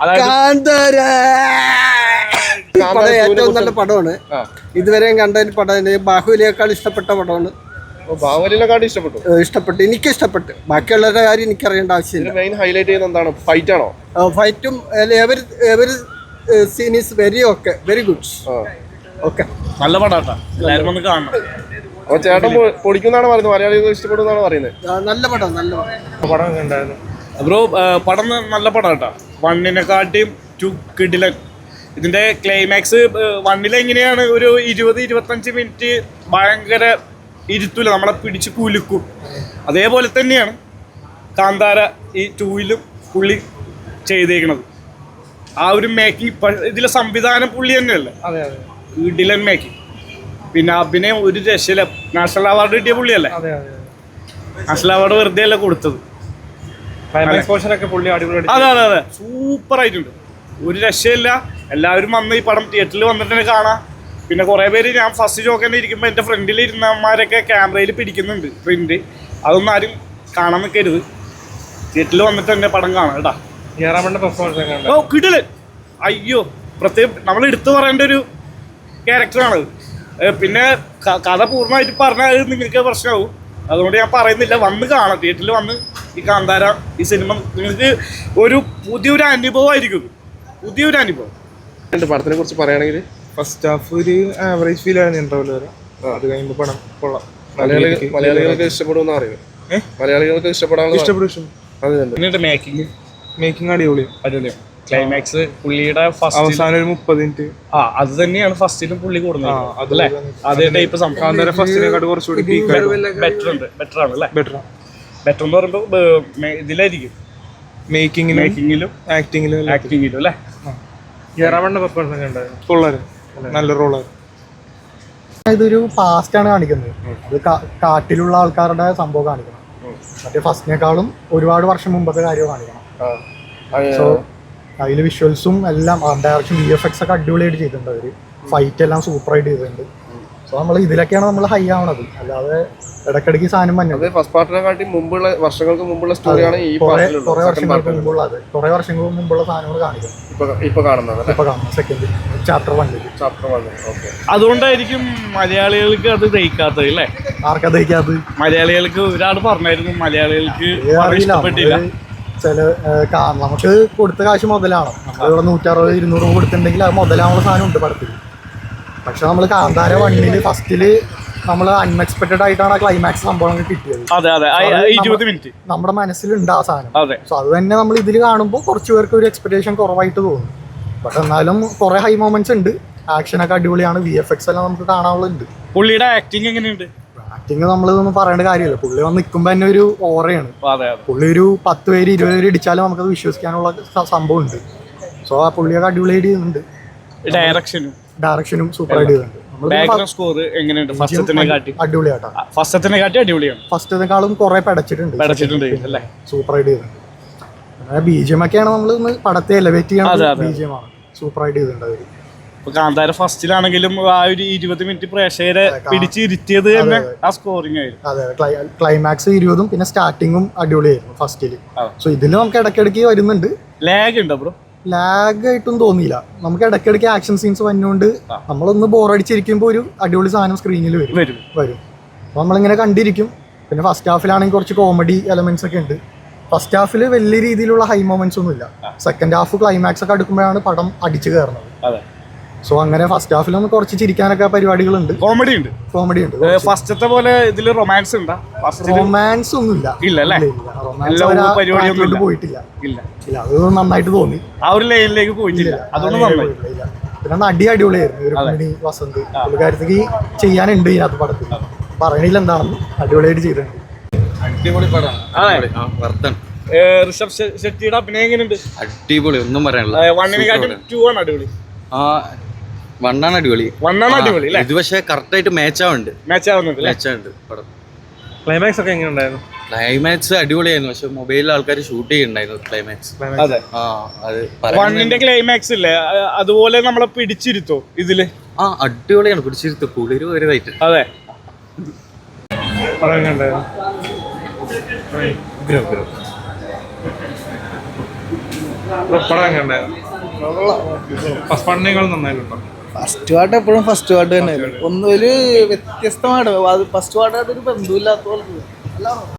അതായത് പടം ഏറ്റവും നല്ല പടമാണ്. ഇതുവരെയും കണ്ടതിൽ പടം ബാഹുലിയേക്കാൾ ഇഷ്ടപ്പെട്ട പടമാണ്. ഇഷ്ടപ്പെട്ടു ഇഷ്ടപ്പെട്ടു? എനിക്ക് ഇഷ്ടപ്പെട്ടു. ബാക്കിയുള്ളവരുടെ കാര്യം എനിക്കറിയേണ്ട ആവശ്യമില്ല. മെയിൻ ഹൈലൈറ്റ് ചെയ്യുന്ന എന്താണ്? ഫൈറ്റ് ആണോ? ഫൈറ്റും every every scene is very okay very good okay നല്ല പടാട്ടാ. എല്ലാവരും ഒന്ന് കാണണം. ചേട്ടൻ പൊടിക്കുന്നാണ് പറയുന്നത്. മലയാളികൾ ഇഷ്ടപ്പെടുന്നാണ് പറയുന്നത്? നല്ല പടം നല്ല പടം. ബ്രോ പടം നല്ല നല്ല കേട്ടോ. വണ്ണിനെക്കാട്ടിയും ടു കിഡില ഇതിന്റെ ക്ലൈമാക്സ് വണ്ണിൽ എങ്ങനെയാണ് ഒരു ഇരുപത് ഇരുപത്തഞ്ച് മിനിറ്റ് ഭയങ്കര ഇരുത്തൂല നമ്മളെ പിടിച്ച് കുലുക്കും. അതേപോലെ തന്നെയാണ് കാന്താര ഈ ടൂയിലും പുള്ളി ചെയ്തേക്കണത്. ആ ഒരു മേക്കിംഗ് ഇതിലെ സംവിധാനം പുള്ളി തന്നെയല്ലേ? കിഡിലൻ മേക്കിംഗ് പിന്നെ അഭിനയം ഒരു രക്ഷയില്ല. നാഷണൽ അവാർഡ് കിട്ടിയ പുള്ളിയല്ലേ? നാഷണൽ അവാർഡ് വെറുതെ അല്ല കൊടുത്തത് ക്ലൈമാക്സ് പോർഷൻ ഒക്കെ പുള്ളി അടിപൊളി അതെ അതെ അതെ. സൂപ്പർ ആയിട്ടുണ്ട് ഒരു രക്ഷയില്ല. എല്ലാവരും വന്ന് ഈ പടം തിയേറ്ററിൽ വന്നിട്ട് തന്നെ കാണാം. പിന്നെ കുറേ പേര് ഞാൻ ഫസ്റ്റ് ഷോക്ക് തന്നെ ഇരിക്കുമ്പോൾ എന്റെ ഫ്രണ്ടിൽ ഇരുന്നമാരൊക്കെ ക്യാമറയിൽ പിടിക്കുന്നുണ്ട് പ്രിന്റ് അതൊന്നും ആരും കാണാൻ നിൽക്കരുത് തിയേറ്ററിൽ വന്നിട്ട് തന്നെ പടം കാണാം കേട്ടാ. ജയറാമന്റെ പെർഫോമൻസ് ഒക്കെ ഓ കിടിൽ അയ്യോ പ്രത്യേകം നമ്മൾ എടുത്തു പറയേണ്ട ഒരു ക്യാരക്ടറാണ് പിന്നെ കഥ പൂർണമായിട്ട് പറഞ്ഞാൽ നിങ്ങൾക്ക് പ്രശ്നമാവും. അതുകൊണ്ട് ഞാൻ പറയുന്നില്ല വന്ന് കാണാം. തിയേറ്ററിൽ വന്ന് ഈ കാന്താര ഈ സിനിമ നിങ്ങൾക്ക് ഒരു പുതിയൊരു അനുഭവമായിരിക്കും. പുതിയൊരു അനുഭവം. എന്റെ പടത്തിനെ കുറിച്ച് പറയുകയാണെങ്കിൽ ഫസ്റ്റ് ഹാഫ് ഒരു ആവറേജ് ഫീൽ ആണ് ഇന്റർവൽ വരെ അത് കഴിയുമ്പോൾ പണം കൊള്ളാം. മലയാളികൾ മലയാളികൾക്ക് ഇഷ്ടപ്പെടുമെന്ന് ഏ? മലയാളികൾക്ക് ഇഷ്ടപ്പെടാനുള്ള ഇഷ്ടപ്പെടും ഇഷ്ടം അത് തന്നെ. പിന്നീട് മേക്കിംഗ് മേക്കിംഗ് അടിപൊളിയാണ്. അടിപൊളിയാണ് ക്ലൈമാക്സ് പുള്ളിയുടെ ഫസ്റ്റ് അവസാനം ഒരു മുപ്പത് മിനിറ്റ് ആ അത് തന്നെയാണ് ഫസ്റ്റിലും പുള്ളി കൂടുന്നത്. അതല്ലേ അതേ ടൈപ്പ് സംഭവം. ഫസ്റ്റിനെക്കാട്ട് കുറച്ചുകൂടി പീക്ക് ബെറ്റർ ഉണ്ട്. ബെറ്റർ ആണ് അല്ലേ? ബെറ്റർ ബെറ്റർ എന്ന് പറയുമ്പോൾ ഇതിലായിരിക്കും. മേക്കിങ്ങിലും മേക്കിങ്ങിലും ആക്ടിങ്ങിലും ആക്ടിങ്ങിലും അല്ലേ? ഇറവണ്ണ പെർഫോമൻസ് ഒക്കെ ഉണ്ടായിരുന്നു നല്ല റോളായിരുന്നു ഇതൊരു പാസ്റ്റ് ആണ് കാണിക്കുന്നത്. അത് കാട്ടിലുള്ള ആൾക്കാരുടെ സംഭവം കാണിക്കണം. മറ്റേ ഫസ്റ്റിനേക്കാളും ഒരുപാട് വർഷം മുമ്പത്തെ കാര്യം കാണിക്കണം. സോ അതിൽ വിഷ്വൽസും എല്ലാം ഡയറക്ഷൻ വി എഫ് എക്സ് ഒക്കെ അടിപൊളിയായിട്ട് ചെയ്തിട്ടുണ്ട് അവർ. ഫൈറ്റ് എല്ലാം സൂപ്പറായിട്ട് ചെയ്തിട്ടുണ്ട്. സോ നമ്മൾ ഇതിലൊക്കെയാണ് നമ്മൾ ഹൈ ആവണത്. അല്ലാതെ ഇടയ്ക്കിടയ്ക്ക് ഈ സാധനം മഞ്ഞത് ഫസ്റ്റ് പാർട്ടിനെക്കാട്ടി മുമ്പുള്ള വർഷങ്ങൾക്ക് മുമ്പുള്ള സ്റ്റോറിയാണ് ഈ കുറെ വർഷങ്ങൾക്ക് മുമ്പുള്ള അത്. കുറെ വർഷങ്ങൾക്ക് മുമ്പുള്ള സാധനങ്ങൾ കാണിക്കും. ഇപ്പൊ കാണുന്നത് ഇപ്പൊ കാണുന്നത് സെക്കൻഡ് ചാപ്റ്റർ വണ്ണിൽ ചാപ്റ്റർ വൺ ഓക്കെ അതുകൊണ്ടായിരിക്കും മലയാളികൾക്ക് അത് ദഹിക്കാത്തത് അല്ലേ? ആർക്കതയ്ക്കത് മലയാളികൾക്ക് ഒരാൾ പറഞ്ഞായിരുന്നു മലയാളികൾക്ക് അറിയില്ല. ഇഷ്ടപ്പെട്ടില്ല. ചില കാരണം നമുക്ക് കൊടുത്ത കാശ് മുതലാണ് നമ്മളിവിടെ നൂറ്ററുപത് ഇരുന്നൂറ് രൂപ കൊടുത്തിട്ടുണ്ടെങ്കിൽ അത് മുതലാവുന്ന സാധനം ഉണ്ട് പടത്തിൽ പക്ഷെ നമ്മൾ കാന്താര വണ്ണിൽ ഫസ്റ്റിൽ നമ്മൾ അൺഎക്സ്പെക്ടഡ് ആയിട്ടാണ് ആ ക്ലൈമാക്സ് സംഭവം കിട്ടിയത്. അതെ അതെ. ഇരുപത് മിനിറ്റ് നമ്മുടെ മനസ്സിലുണ്ട് ആ സാധനം. അതെ. സോ അത് തന്നെ നമ്മൾ ഇതിൽ കാണുമ്പോൾ കുറച്ച് പേർക്ക് ഒരു എക്സ്പെക്ടേഷൻ കുറവായിട്ട് തോന്നും. പക്ഷെ എന്നാലും കുറെ ഹൈ മൊമെന്റ്സ് ഉണ്ട്. ആക്ഷൻ ഒക്കെ അടിപൊളിയാണ്. വി എഫ് എക്സ് എല്ലാം നമുക്ക് കാണാനുള്ളത് പുള്ളിയുടെ ആക്ടിങ് എങ്ങനെയുണ്ട്? ആക്ടിങ് നമ്മളിതൊന്നും പറയേണ്ട കാര്യമില്ല. പുള്ളി വന്ന് നിൽക്കുമ്പോൾ തന്നെ ഒരു ഓറയാണ് പുള്ളി ഒരു പത്ത് പേര് ഇരുപത് പേര് ഇടിച്ചാലും നമുക്കത് വിശ്വസിക്കാനുള്ള സംഭവം ഉണ്ട് സോ ആ പുള്ളിയൊക്കെ അടിപൊളിയായിട്ട് ചെയ്യുന്നുണ്ട്. ഡയറക്ഷനും ഡയറക്ഷനും സൂപ്പർ ആയിട്ട് ബാക്ക്ഗ്രൗണ്ട് സ്കോർ എങ്ങനെയുണ്ട്? ഫസ്റ്റത്തിനെ കാട്ടി. അടിപൊളിയാട്ടാ. ഫസ്റ്റത്തിനെ കാട്ടി അടിപൊളിയാണ്. ഫസ്റ്റതിനേക്കാളും കുറെ പടച്ചിട്ടുണ്ട്. പടച്ചിട്ടുണ്ട് അല്ലേ? സൂപ്പറായിട്ട് ചെയ്തിട്ടുണ്ട്. പിന്നെ ബി ജി എം ഒക്കെയാണ് നമ്മൾ ഇന്ന് പടത്തെ എലവേറ്റ് അതെ. ബി ജി എം ആണ്. സൂപ്പറായിട്ട് ചെയ്തിട്ടുണ്ട് അവർ. ഇപ്പൊ കാന്താര ഫസ്റ്റിലാണെങ്കിലും ആ ഒരു ഇരുപത് മിനിറ്റ് പ്രേക്ഷകരെ പിടിച്ചിരുത്തിയത് തന്നെ ആ സ്കോറിംഗ് ആയിരുന്നു. അതെ ക്ലൈമാക്സ് ഇരുപതും പിന്നെ സ്റ്റാർട്ടിങ്ങും അടിപൊളിയായിരുന്നു ഫസ്റ്റിൽ. സോ ഇതിൽ നമുക്ക് ഇടയ്ക്കിടയ്ക്ക് വരുന്നുണ്ട്. ലാഗ് ഉണ്ടോ ബ്രോ ലാഗ് ആയിട്ടും തോന്നിയില്ല. നമുക്ക് ഇടയ്ക്കിടയ്ക്ക് ആക്ഷൻ സീൻസ് വന്നുകൊണ്ട്. നമ്മളൊന്ന് ബോറടിച്ചിരിക്കുമ്പോൾ ഒരു അടിപൊളി സാധനം സ്ക്രീനിൽ വരും. വരും. വരും. അപ്പോൾ നമ്മളിങ്ങനെ കണ്ടിരിക്കും. പിന്നെ ഫസ്റ്റ് ഹാഫിലാണെങ്കിൽ കുറച്ച് കോമഡി എലമെന്റ്സ് ഒക്കെ ഉണ്ട്. ഫസ്റ്റ് ഹാഫിൽ വലിയ രീതിയിലുള്ള ഹൈ മൊമെന്റ്സ് ഒന്നും ഇല്ല സെക്കൻഡ് ഹാഫ് ക്ലൈമാക്സ് ഒക്കെ അടുക്കുമ്പോഴാണ് പടം അടിച്ചു കയറുന്നത്. സോ അങ്ങനെ ഫസ്റ്റ് ഹാഫിൽ നമുക്ക് കുറച്ച് ചിരിക്കാനൊക്കെ പരിപാടികളുണ്ട്. കോമഡി ഉണ്ട്. കോമഡി ഉണ്ട് ഫസ്റ്റത്തെ പോലെ ഇതിൽ റൊമാൻസ് ഉണ്ടാ? റൊമാൻസ് ഒന്നും ഇല്ല ഇല്ല. അല്ലേ റൊമാൻസ് പോയിട്ടില്ല. ഇല്ല. ഇല്ല അത് നന്നായിട്ട് തോന്നി. ആ ഒരു ലൈനിലേക്ക് പോയിട്ടില്ല. അതൊന്നും നന്നായി. ഇല്ല. പിന്നെ നടി അടിപൊളിയായിരുന്നു ഒരു വസന്ത്. പുള്ളിക്കാരത്തേക്ക് ചെയ്യാനുണ്ട് ഇതിനകത്ത് പടത്തിൽ പറയണില്ല എന്താണെന്ന്. അടിപൊളിയായിട്ട് ചെയ്തിട്ടുണ്ട്. അടിപൊളി പടമാണ് ഋഷഭ് ഷെട്ടിയുടെ അഭിനയം എങ്ങനെയുണ്ട്? അടിപൊളി ഒന്നും പറയാനില്ല. വണ്ണിനെ കാട്ടി ടു ആണ് അടിപൊളി. ആ വണ്ണാണ് അടിപൊളി. വണ്ണാണ് അടിപൊളി അല്ലേ? ഇത് പക്ഷേ കറക്റ്റ് ആയിട്ട് മാച്ച് ആവുന്നുണ്ട്. മാച്ച് ആവുന്നുണ്ട് മാച്ച് ആവുന്നുണ്ട് പടം. ക്ലൈമാക്സ് ഒക്കെ എങ്ങനെ ഉണ്ടായിരുന്നു ക്ലൈമാക്സ് അടിപൊളിയായിരുന്നു. പക്ഷെ മൊബൈലിൽ ആൾക്കാർ ഷൂട്ട് ചെയ്യുന്നുണ്ടായിരുന്നു ക്ലൈമാക്സ് അതെ. ആ അത് വണ്ണിന്റെ ക്ലൈമാക്സ് ഇല്ലേ? അതുപോലെ നമ്മളെ പിടിച്ചിരുത്തോ ഇതിൽ? ആ അടിപൊളിയാണ്. പിടിച്ചിരുത്ത്. കുളിര് വരുതായിട്ട് അതെ. പടം എങ്ങനെ ഉണ്ടായിരുന്നു പടം എങ്ങനെ ഫസ്റ്റ് പടനേക്കാൾ നന്നായിട്ടുണ്ടോ? ഫസ്റ്റ് പാട്ട് എപ്പോഴും ഫസ്റ്റ് പാട്ട് തന്നെ ഒന്നും ഒരു വ്യത്യസ്തമാണ് ഫസ്റ്റ് പാട്ട് അതൊരു ബന്ധമില്ലാത്ത പോലെ.